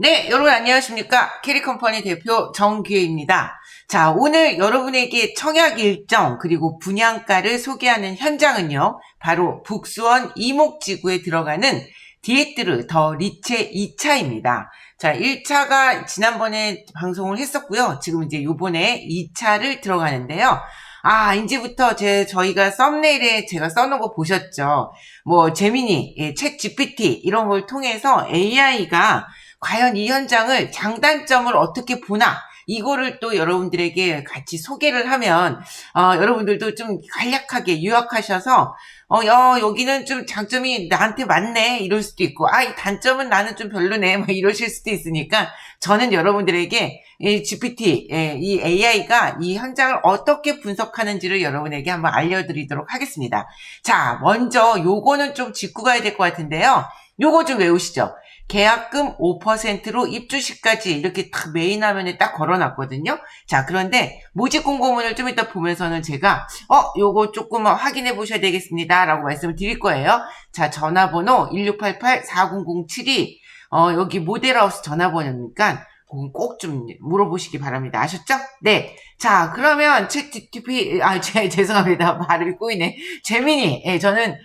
네, 여러분 안녕하십니까. 캐리컴퍼니 대표 정기회입니다. 자, 오늘 여러분에게 청약 일정 그리고 분양가를 소개하는 현장은요. 바로 북수원 이목지구에 들어가는 디에트르 더 리체 2차입니다. 자, 1차가 지난번에 방송을 했었고요. 지금 이제 요번에 2차를 들어가는데요. 아, 이제부터 제, 저희가 썸네일에 제가 써놓은 거 보셨죠? 뭐, 재미니, 예, 챗 GPT, 이런 걸 통해서 AI가 과연 이 현장을 장단점을 어떻게 보나, 이거를 또 여러분들에게 같이 소개를 하면, 어, 여러분들도 좀 간략하게 요약하셔서, 어, 여, 여기는 좀 장점이 나한테 맞네, 이럴 수도 있고, 아, 이 단점은 나는 좀 별로네, 뭐 이러실 수도 있으니까, 저는 여러분들에게 이 GPT, 예, 이 AI가 이 현장을 어떻게 분석하는지를 여러분에게 한번 알려드리도록 하겠습니다. 자, 먼저 요거는 좀 짚고 가야 될 것 같은데요. 요거 좀 외우시죠. 계약금 5%로 입주시까지 이렇게 딱 메인 화면에 딱 걸어놨거든요. 자, 그런데 모집 공고문을 좀 이따 보면서는 제가 어, 요거 조금 확인해 보셔야 되겠습니다. 라고 말씀을 드릴 거예요. 자, 전화번호 1688-4007이 어, 여기 모델하우스 전화번호니까 꼭 좀 물어보시기 바랍니다. 아셨죠? 네. 자, 그러면 챗 GTP, 아, 제, 죄송합니다. 발음이 꼬이네. 재민이, 예, 저는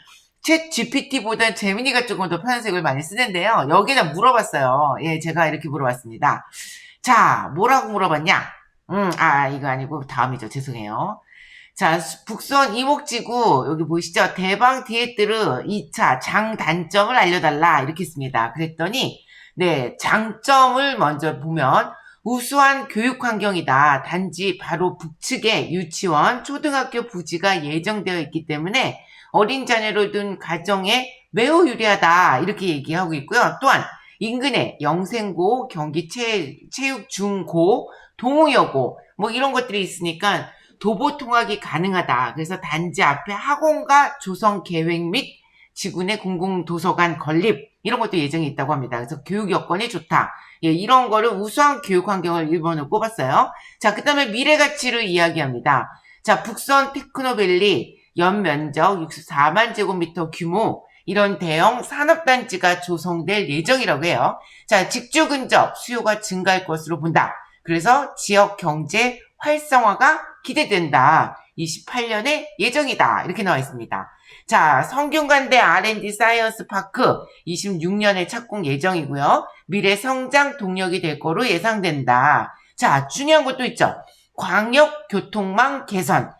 챗 GPT보다 재민이가 조금 더 편색을 많이 쓰는데요. 여기다 물어봤어요. 예, 제가 이렇게 물어봤습니다. 자, 뭐라고 물어봤냐? 음, 아, 이거 아니고 다음이죠. 죄송해요. 자, 북수원 이목지구, 여기 보이시죠? 대방 디에뜨르 2차 장 단점을 알려달라. 이렇게 했습니다. 그랬더니, 네, 장점을 먼저 보면, 우수한 교육 환경이다. 단지 바로 북측에 유치원, 초등학교 부지가 예정되어 있기 때문에 어린 자녀를 둔 가정에 매우 유리하다. 이렇게 얘기하고 있고요. 또한 인근에 영생고, 경기 체, 체육 중고, 동호여고 뭐 이런 것들이 있으니까 도보 통학이 가능하다. 그래서 단지 앞에 학원과 조성 계획 및 지구내 공공도서관 건립 이런 것도 예정이 있다고 합니다. 그래서 교육 여건이 좋다. 예, 이런 거를 우수한 교육 환경을 1번으로 꼽았어요. 자, 그 다음에 미래 가치를 이야기합니다. 자, 북선 테크노밸리 연면적 64만 제곱미터 규모 이런 대형 산업단지가 조성될 예정이라고 해요. 자, 직주 근접 수요가 증가할 것으로 본다. 그래서 지역 경제 활성화가 기대된다. 28년의 예정이다. 이렇게 나와 있습니다. 자, 성균관대 R&D 사이언스 파크 26년에 착공 예정이고요. 미래 성장 동력이 될 거로 예상된다. 자, 중요한 것도 있죠. 광역 교통망 개선.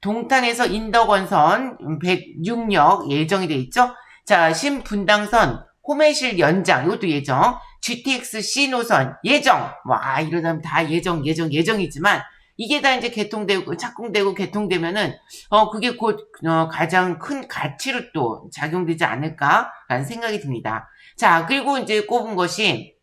동탄에서 인덕원선 106역 예정이 돼 있죠. 자, 신분당선 호매실 연장 이것도 예정. GTX C 노선 예정. 와, 이러면 다 예정, 예정, 예정이지만 이게 다 이제 개통되고 착공되고 개통되면은 어 그게 곧 어, 가장 큰 가치로 또 작용되지 않을까라는 생각이 듭니다. 자 그리고 이제 꼽은 것이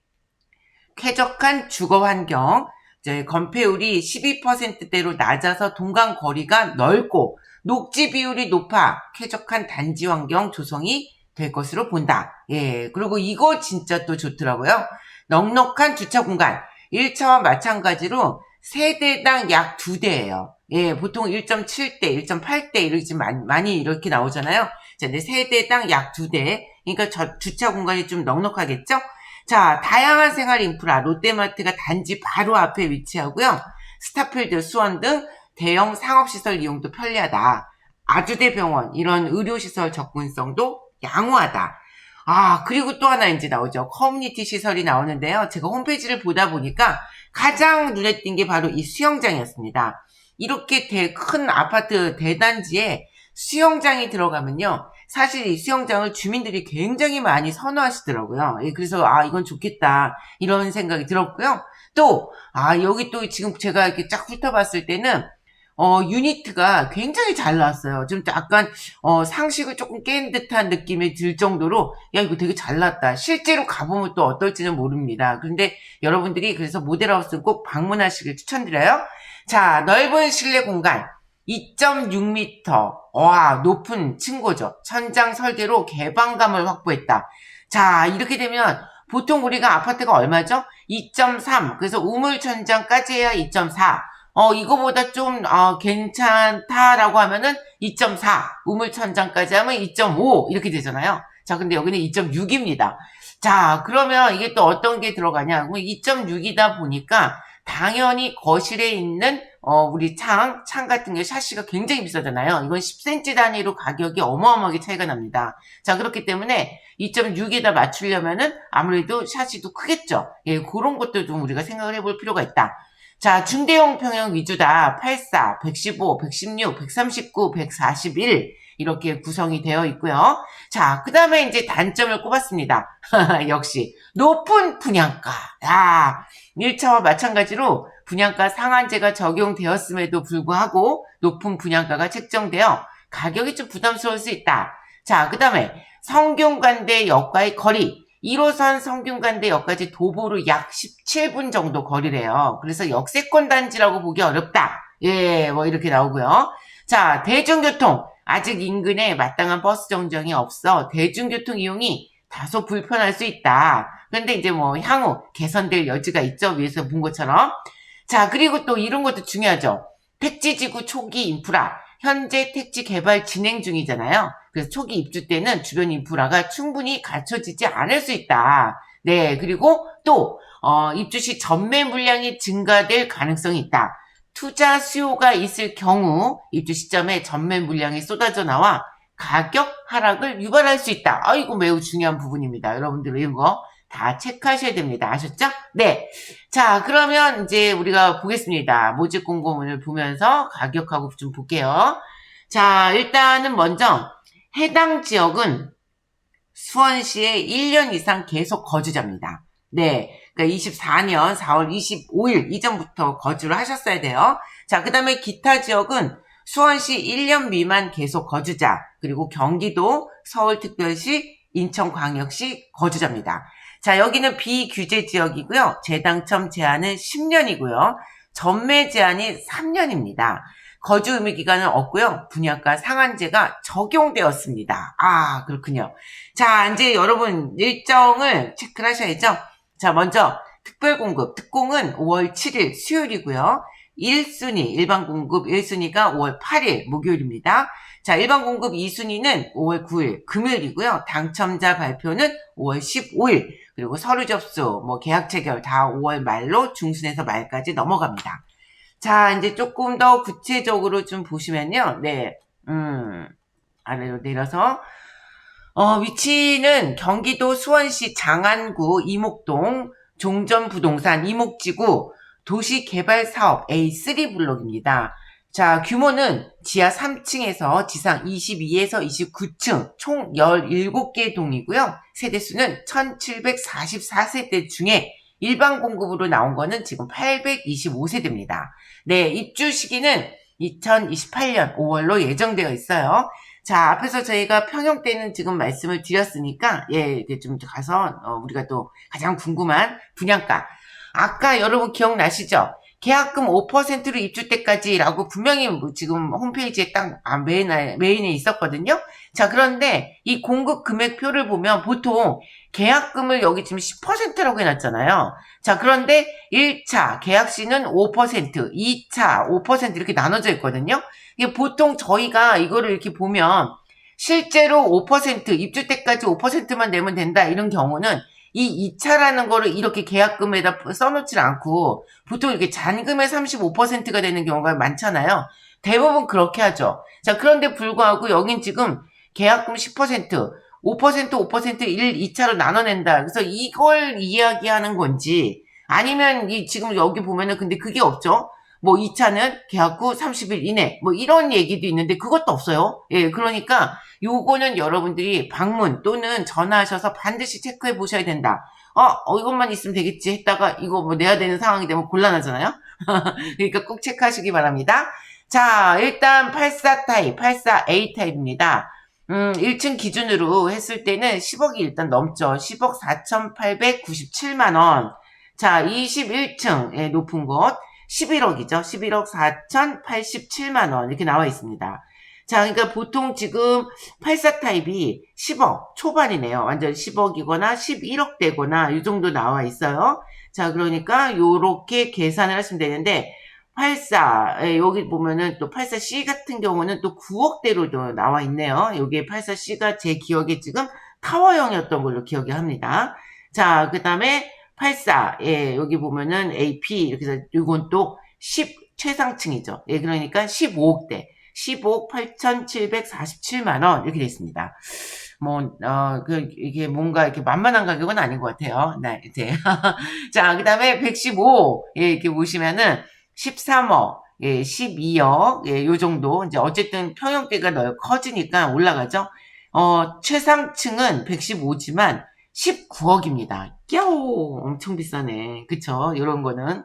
쾌적한 주거 환경, 이제 건폐율이 12%대로 낮아서 동강 거리가 넓고 녹지 비율이 높아 쾌적한 단지 환경 조성이 될 것으로 본다. 예, 그리고 이거 진짜 또 좋더라고요. 넉넉한 주차 공간. 1차와 마찬가지로 세대당 약두 대예요. 예, 보통 1.7대, 1.8대 이렇게 많이, 이렇게 나오잖아요. 자, 근데 세대당 약두 대. 그러니까 저 주차 공간이 좀 넉넉하겠죠? 자, 다양한 생활 인프라, 롯데마트가 단지 바로 앞에 위치하고요. 스타필드, 수원 등 대형 상업시설 이용도 편리하다. 아주대 병원, 이런 의료시설 접근성도 양호하다. 아, 그리고 또 하나 이제 나오죠. 커뮤니티 시설이 나오는데요. 제가 홈페이지를 보다 보니까 가장 눈에 띈 게 바로 이 수영장이었습니다. 이렇게 대, 큰 아파트 대단지에 수영장이 들어가면요. 사실 이 수영장을 주민들이 굉장히 많이 선호하시더라고요. 예, 그래서 아 이건 좋겠다 이런 생각이 들었고요. 또 아 여기 또 지금 제가 이렇게 쫙 훑어봤을 때는 어 유니트가 굉장히 잘 나왔어요. 좀 약간 어 상식을 조금 깬 듯한 느낌이 들 정도로 야 이거 되게 잘 나왔다. 실제로 가보면 또 어떨지는 모릅니다. 그런데 여러분들이 그래서 모델하우스 꼭 방문하시길 추천드려요. 자 넓은 실내 공간. 2.6m. 와, 높은 층고죠. 천장 설계로 개방감을 확보했다. 자, 이렇게 되면 보통 우리가 아파트가 얼마죠? 2.3. 그래서 우물 천장까지 해야 2.4. 어, 이거보다 좀, 어, 괜찮다라고 하면은 2.4. 우물 천장까지 하면 2.5. 이렇게 되잖아요. 자, 근데 여기는 2.6입니다. 자, 그러면 이게 또 어떤 게 들어가냐? 2.6이다 보니까 당연히 거실에 있는 어, 우리 창, 창 같은 게 샤시가 굉장히 비싸잖아요. 이건 10cm 단위로 가격이 어마어마하게 차이가 납니다. 자, 그렇기 때문에 2.6에다 맞추려면은 아무래도 샤시도 크겠죠. 예, 그런 것도 좀 우리가 생각을 해볼 필요가 있다. 자, 중대형 평형 위주다. 84, 115, 116, 139, 141 이렇게 구성이 되어 있고요. 자, 그 다음에 이제 단점을 꼽았습니다. 역시 높은 분양가. 야, 1차와 마찬가지로 분양가 상한제가 적용되었음에도 불구하고 높은 분양가가 책정되어 가격이 좀 부담스러울 수 있다. 자, 그 다음에 성균관대 역과의 거리. 1호선 성균관대 역까지 도보로 약 17분 정도 거리래요. 그래서 역세권 단지라고 보기 어렵다. 예, 뭐 이렇게 나오고요. 자, 대중교통. 아직 인근에 마땅한 버스 정정이 없어 대중교통 이용이 다소 불편할 수 있다. 근데 이제 뭐 향후 개선될 여지가 있죠. 위에서 본 것처럼. 자, 그리고 또 이런 것도 중요하죠. 택지지구 초기 인프라. 현재 택지 개발 진행 중이잖아요. 그래서 초기 입주 때는 주변 인프라가 충분히 갖춰지지 않을 수 있다. 네, 그리고 또 어, 입주 시 전매 물량이 증가될 가능성이 있다. 투자 수요가 있을 경우 입주 시점에 전매 물량이 쏟아져 나와 가격 하락을 유발할 수 있다. 아이고 매우 중요한 부분입니다. 여러분들 이런 거 다 체크하셔야 됩니다. 아셨죠? 네. 자, 그러면 이제 우리가 보겠습니다. 모집 공고문을 보면서 가격하고 좀 볼게요. 자, 일단은 먼저 해당 지역은 수원시에 1년 이상 계속 거주자입니다. 네. 그러니까 24년 4월 25일 이전부터 거주를 하셨어야 돼요. 자, 그 다음에 기타 지역은 수원시 1년 미만 계속 거주자, 그리고 경기도, 서울특별시, 인천광역시 거주자입니다. 자, 여기는 비규제 지역이고요. 재당첨 제한은 10년이고요. 전매 제한이 3년입니다. 거주 의무 기간은 없고요. 분양가 상한제가 적용되었습니다. 아, 그렇군요. 자, 이제 여러분 일정을 체크를 하셔야죠. 자, 먼저 특별 공급, 특공은 5월 7일 수요일이고요. 1순위, 일반 공급 1순위가 5월 8일 목요일입니다. 자, 일반 공급 2순위는 5월 9일 금요일이고요. 당첨자 발표는 5월 15일, 그리고 서류 접수, 뭐 계약 체결 다 5월 말로 중순에서 말까지 넘어갑니다. 자, 이제 조금 더 구체적으로 좀 보시면요. 네. 음, 아래로 내려서 어, 위치는 경기도 수원시 장안구 이목동 종전부동산 이목지구 도시개발사업 A3 블록입니다. 자, 규모는 지하 3층에서 지상 22에서 29층 총 17개 동이고요. 세대수는 1744세대 중에 일반 공급으로 나온 거는 지금 825세대입니다. 네, 입주 시기는 2028년 5월로 예정되어 있어요. 자, 앞에서 저희가 평형 때는 지금 말씀을 드렸으니까, 예, 이렇게 좀 가서, 어, 우리가 또 가장 궁금한 분양가. 아까 여러분 기억나시죠? 계약금 5%로 입주 때까지라고 분명히 뭐 지금 홈페이지에 딱 아, 메인에, 메인에 있었거든요. 자, 그런데 이 공급 금액표를 보면 보통 계약금을 여기 지금 10%라고 해놨잖아요. 자, 그런데 1차 계약 시는 5%, 2차 5% 이렇게 나눠져 있거든요. 이게 보통 저희가 이거를 이렇게 보면 실제로 5% 입주 때까지 5%만 내면 된다 이런 경우는 이 2차라는 거를 이렇게 계약금에다 써놓지 않고 보통 이렇게 잔금의 35%가 되는 경우가 많잖아요. 대부분 그렇게 하죠. 자, 그런데 불구하고 여긴 지금 계약금 10%, 5%, 5%, 1, 2차로 나눠낸다. 그래서 이걸 이야기하는 건지 아니면 이 지금 여기 보면은 근데 그게 없죠. 뭐 2차는 계약 후 30일 이내 뭐 이런 얘기도 있는데 그것도 없어요. 예, 그러니까 요거는 여러분들이 방문 또는 전화하셔서 반드시 체크해 보셔야 된다. 어, 어 이것만 있으면 되겠지 했다가 이거 뭐 내야 되는 상황이 되면 곤란하잖아요. 그러니까 꼭 체크하시기 바랍니다. 자, 일단 84 타입, 84A 타입입니다. 음, 1층 기준으로 했을 때는 10억이 일단 넘죠. 10억 4,897만 원. 자, 21층의 높은 곳. 11억이죠. 11억 4,087만 원. 이렇게 나와 있습니다. 자, 그러니까 보통 지금 84 타입이 10억 초반이네요. 완전 10억이거나 11억대거나 이 정도 나와 있어요. 자, 그러니까 요렇게 계산을 하시면 되는데 84, 예, 여기 보면은 또 84C 같은 경우는 또 9억대로도 나와 있네요. 여기에 84C가 제 기억에 지금 타워형이었던 걸로 기억이 합니다. 자, 그 다음에 84. 예, 여기 보면은 AP. 이렇게 해서 이건 또 10 최상층이죠. 예, 그러니까 15억대. 15억 8,747만원. 이렇게 되어 있습니다. 뭐, 어, 그, 이게 뭔가 이렇게 만만한 가격은 아닌 것 같아요. 네, 이제. 자, 그 다음에 115. 예, 이렇게 보시면은 13억. 예, 12억. 예, 요 정도. 이제 어쨌든 평형대가 넓, 커지니까 올라가죠. 어, 최상층은 115지만 19억입니다. 꺄오! 엄청 비싸네. 그쵸? 이런 거는.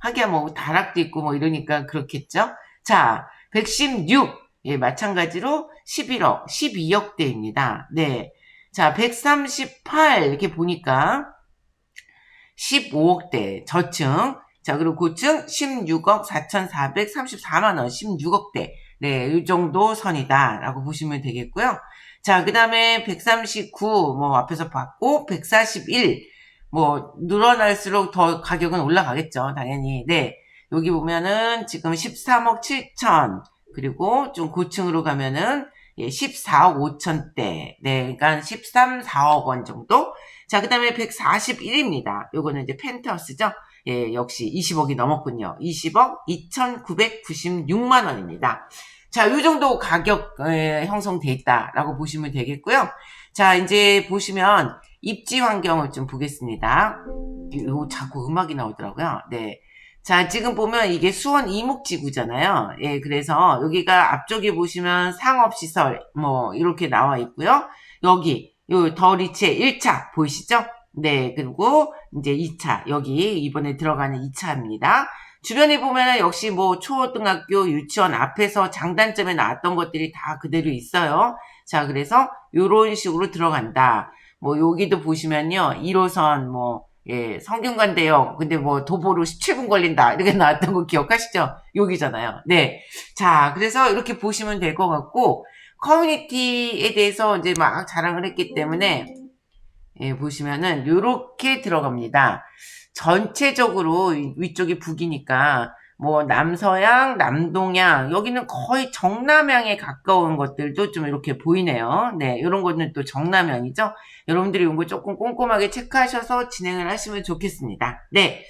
하기야 뭐, 다락도 있고 뭐 이러니까 그렇겠죠? 자, 116. 예, 마찬가지로 11억, 12억대입니다. 네. 자, 138. 이렇게 보니까 15억대 저층. 자, 그리고 고층 16억 4,434만원, 16억대. 네, 이 정도 선이다라고 보시면 되겠고요. 자, 그 다음에 139, 뭐, 앞에서 봤고, 141, 뭐, 늘어날수록 더 가격은 올라가겠죠, 당연히. 네. 여기 보면은 지금 13억 7천, 그리고 좀 고층으로 가면은 예, 14억 5천대. 네, 그러니까 13, 4억 원 정도. 자, 그 다음에 141입니다. 요거는 이제 펜트하우스죠. 예, 역시 20억이 넘었군요. 20억 2,996만 원입니다. 자, 요 정도 가격 에, 형성돼 있다라고 보시면 되겠고요. 자, 이제 보시면 입지 환경을 좀 보겠습니다. 요 자꾸 음악이 나오더라고요. 네. 자, 지금 보면 이게 수원 이목지구잖아요. 예, 그래서 여기가 앞쪽에 보시면 상업시설, 뭐, 이렇게 나와 있고요. 여기, 요 더리체 1차 보이시죠? 네, 그리고 이제 2차, 여기 이번에 들어가는 2차입니다. 주변에 보면 역시 뭐 초등학교, 유치원 앞에서 장단점에 나왔던 것들이 다 그대로 있어요. 자, 그래서 요런 식으로 들어간다. 뭐 여기도 보시면요. 1호선 뭐 예, 성균관대요. 근데 뭐 도보로 17분 걸린다. 이렇게 나왔던 거 기억하시죠? 여기잖아요. 네. 자, 그래서 이렇게 보시면 될 것 같고 커뮤니티에 대해서 이제 막 자랑을 했기 때문에 예, 보시면은 요렇게 들어갑니다. 전체적으로 위쪽이 북이니까 뭐 남서양, 남동양 여기는 거의 정남향에 가까운 것들도 좀 이렇게 보이네요. 네, 이런 거는 또 정남향이죠. 여러분들이 이거 조금 꼼꼼하게 체크하셔서 진행을 하시면 좋겠습니다. 네,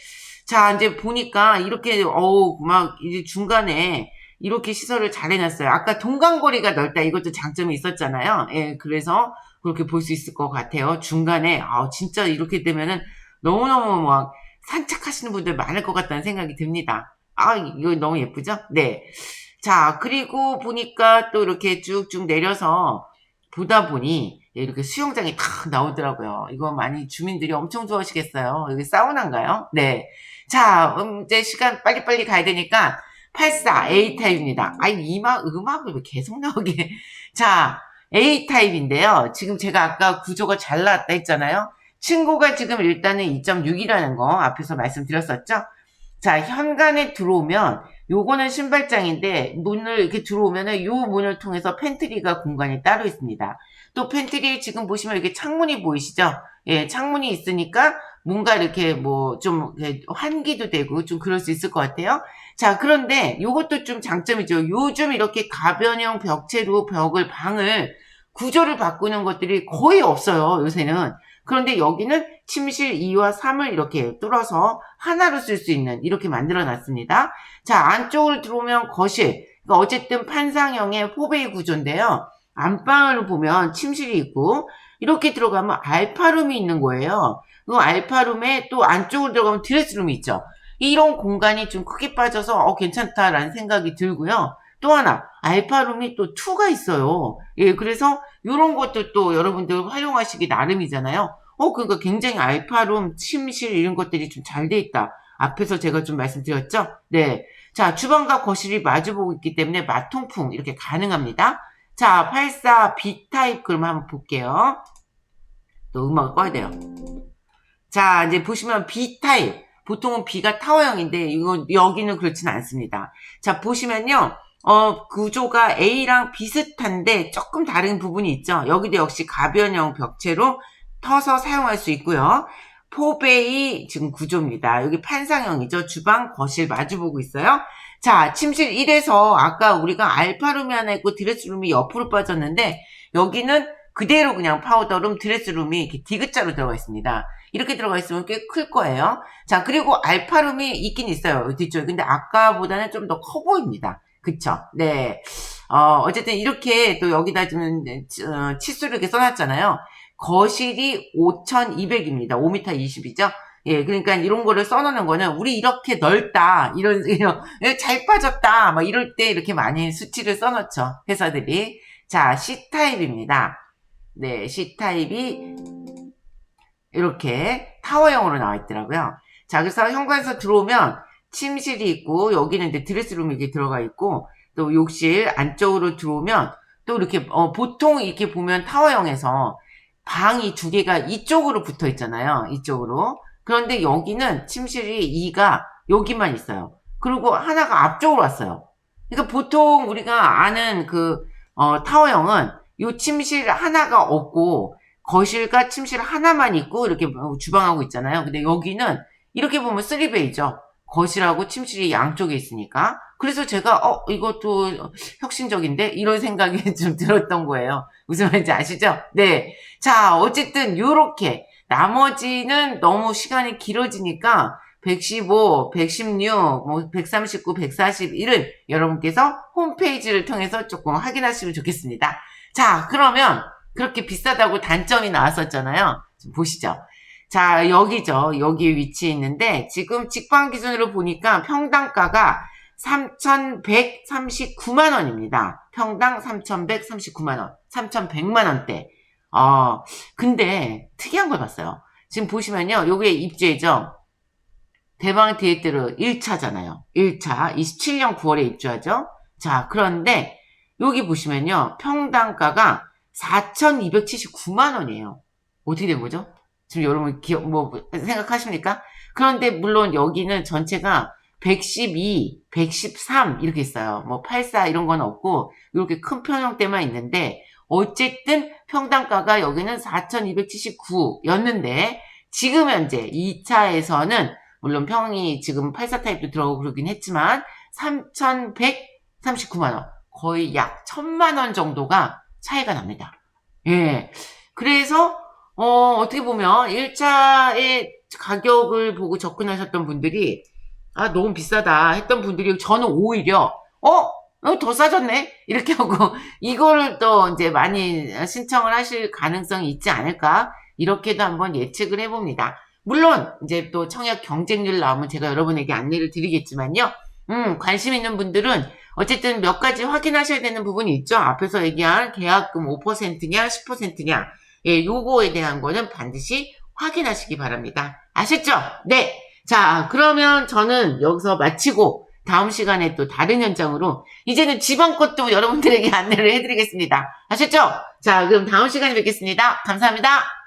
자 이제 보니까 이렇게 어우 막 이제 중간에 이렇게 시설을 잘 해놨어요. 아까 동강거리가 넓다 이것도 장점이 있었잖아요. 예, 그래서 그렇게 볼 수 있을 것 같아요. 중간에 아 진짜 이렇게 되면은 너무너무 막 산책하시는 분들 많을 것 같다는 생각이 듭니다. 아, 이거 너무 예쁘죠? 네. 자, 그리고 보니까 또 이렇게 쭉쭉 내려서 보다 보니 이렇게 수영장이 탁 나오더라고요. 이거 많이 주민들이 엄청 좋아하시겠어요. 여기 사우나인가요? 네. 자, 음, 이제 시간 빨리빨리 가야 되니까 84 A타입입니다. 아이, 이막, 음악을 왜 계속 나오게. 자, A타입인데요. 지금 제가 아까 구조가 잘 나왔다 했잖아요. 친구가 지금 일단은 2.6이라는 거 앞에서 말씀드렸었죠? 자, 현관에 들어오면 요거는 신발장인데 문을 이렇게 들어오면은 요 문을 통해서 팬트리가 공간이 따로 있습니다. 또 팬트리 지금 보시면 이렇게 창문이 보이시죠? 예, 창문이 있으니까 뭔가 이렇게 뭐 좀 환기도 되고 좀 그럴 수 있을 것 같아요. 자, 그런데 요것도 좀 장점이죠. 요즘 이렇게 가변형 벽체로 벽을 방을 구조를 바꾸는 것들이 거의 없어요. 요새는. 그런데 여기는 침실 2와 3을 이렇게 뚫어서 하나로 쓸 수 있는 이렇게 만들어 놨습니다. 자, 안쪽을 들어오면 거실. 그러니까 어쨌든 판상형의 포베이 구조인데요. 안방을 보면 침실이 있고 이렇게 들어가면 알파룸이 있는 거예요. 그 알파룸에 또 안쪽으로 들어가면 드레스룸이 있죠. 이런 공간이 좀 크게 빠져서 어, 괜찮다라는 생각이 들고요. 또 하나 알파룸이 또 2가 있어요. 예, 그래서 이런 것도 또 여러분들 활용하시기 나름이잖아요. 어, 그러니까 굉장히 알파룸, 침실 이런 것들이 좀 잘 돼 있다. 앞에서 제가 좀 말씀드렸죠? 네. 자, 주방과 거실이 마주보고 있기 때문에 마통풍 이렇게 가능합니다. 자, 84 B타입 그럼 한번 볼게요. 또 음악을 꺼야 돼요. 자, 이제 보시면 B타입. 보통은 B가 타워형인데 이건 여기는 그렇지는 않습니다. 자, 보시면요. 어, 구조가 A랑 비슷한데 조금 다른 부분이 있죠. 여기도 역시 가변형 벽체로 터서 사용할 수 있고요. 포베이 지금 구조입니다. 여기 판상형이죠. 주방, 거실 마주보고 있어요. 자, 침실 1에서 아까 우리가 알파룸이 하나 있고 드레스룸이 옆으로 빠졌는데 여기는 그대로 그냥 파우더룸, 드레스룸이 이렇게 디귿자로 들어가 있습니다. 이렇게 들어가 있으면 꽤 클 거예요. 자, 그리고 알파룸이 있긴 있어요. 뒤쪽에. 근데 아까보다는 좀 더 커 보입니다. 그쵸? 네. 어, 어쨌든 이렇게 또 여기다 좀 어, 치수를 이렇게 써놨잖아요. 거실이 5,200입니다. 5m 20이죠? 예, 그러니까 이런 거를 써놓는 거는 우리 이렇게 넓다, 이런, 이런, 예, 잘 빠졌다, 막 이럴 때 이렇게 많이 수치를 써놓죠. 회사들이. 자, C타입입니다. 네, C타입이 이렇게 타워형으로 나와 있더라고요. 자, 그래서 현관에서 들어오면 침실이 있고, 여기는 이제 드레스룸이 이렇게 들어가 있고, 또 욕실 안쪽으로 들어오면 또 이렇게, 어, 보통 이렇게 보면 타워형에서 방이 두 개가 이쪽으로 붙어 있잖아요. 이쪽으로. 그런데 여기는 침실이 2가 여기만 있어요. 그리고 하나가 앞쪽으로 왔어요. 그러니까 보통 우리가 아는 그, 어, 타워형은 요 침실 하나가 없고, 거실과 침실 하나만 있고, 이렇게 주방하고 있잖아요. 근데 여기는 이렇게 보면 3베이죠. 거실하고 침실이 양쪽에 있으니까. 그래서 제가, 어, 이것도 혁신적인데? 이런 생각이 좀 들었던 거예요. 무슨 말인지 아시죠? 네. 자, 어쨌든, 요렇게. 나머지는 너무 시간이 길어지니까, 115, 116, 뭐, 139, 141은 여러분께서 홈페이지를 통해서 조금 확인하시면 좋겠습니다. 자, 그러면, 그렇게 비싸다고 단점이 나왔었잖아요. 좀 보시죠. 자, 여기죠. 여기 위치해 있는데, 지금 직방 기준으로 보니까 평당가가 3,139만 원입니다. 평당 3,139만 원. 3,100만 원대. 어, 근데, 특이한 걸 봤어요. 지금 보시면요. 요게 입주해죠. 대방 디에트르 1차잖아요. 1차. 27년 9월에 입주하죠. 자, 그런데, 여기 보시면요. 평당가가 4,279만 원이에요. 어떻게 된 거죠? 지금 여러분 기억, 뭐, 생각하십니까? 그런데 물론 여기는 전체가 112, 113 이렇게 있어요. 뭐 84 이런 건 없고 이렇게 큰 평형대만 있는데 어쨌든 평당가가 여기는 4,279였는데 지금 현재 2차에서는 물론 평이 지금 84 타입도 들어가고 그러긴 했지만 3,139만 원 거의 약 1,000만 원 정도가 차이가 납니다. 예. 그래서 어, 어떻게 보면 1차의 가격을 보고 접근하셨던 분들이 아, 너무 비싸다 했던 분들이 저는 오히려 어? 어, 더 싸졌네? 이렇게 하고 이거를 또 이제 많이 신청을 하실 가능성이 있지 않을까? 이렇게도 한번 예측을 해봅니다. 물론 이제 또 청약 경쟁률 나오면 제가 여러분에게 안내를 드리겠지만요. 음, 관심 있는 분들은 어쨌든 몇 가지 확인하셔야 되는 부분이 있죠. 앞에서 얘기한 계약금 5%냐 10%냐 예, 요거에 대한 거는 반드시 확인하시기 바랍니다. 아셨죠? 네. 자, 그러면 저는 여기서 마치고 다음 시간에 또 다른 현장으로 이제는 지방 것도 여러분들에게 안내를 해드리겠습니다. 아셨죠? 자, 그럼 다음 시간에 뵙겠습니다. 감사합니다.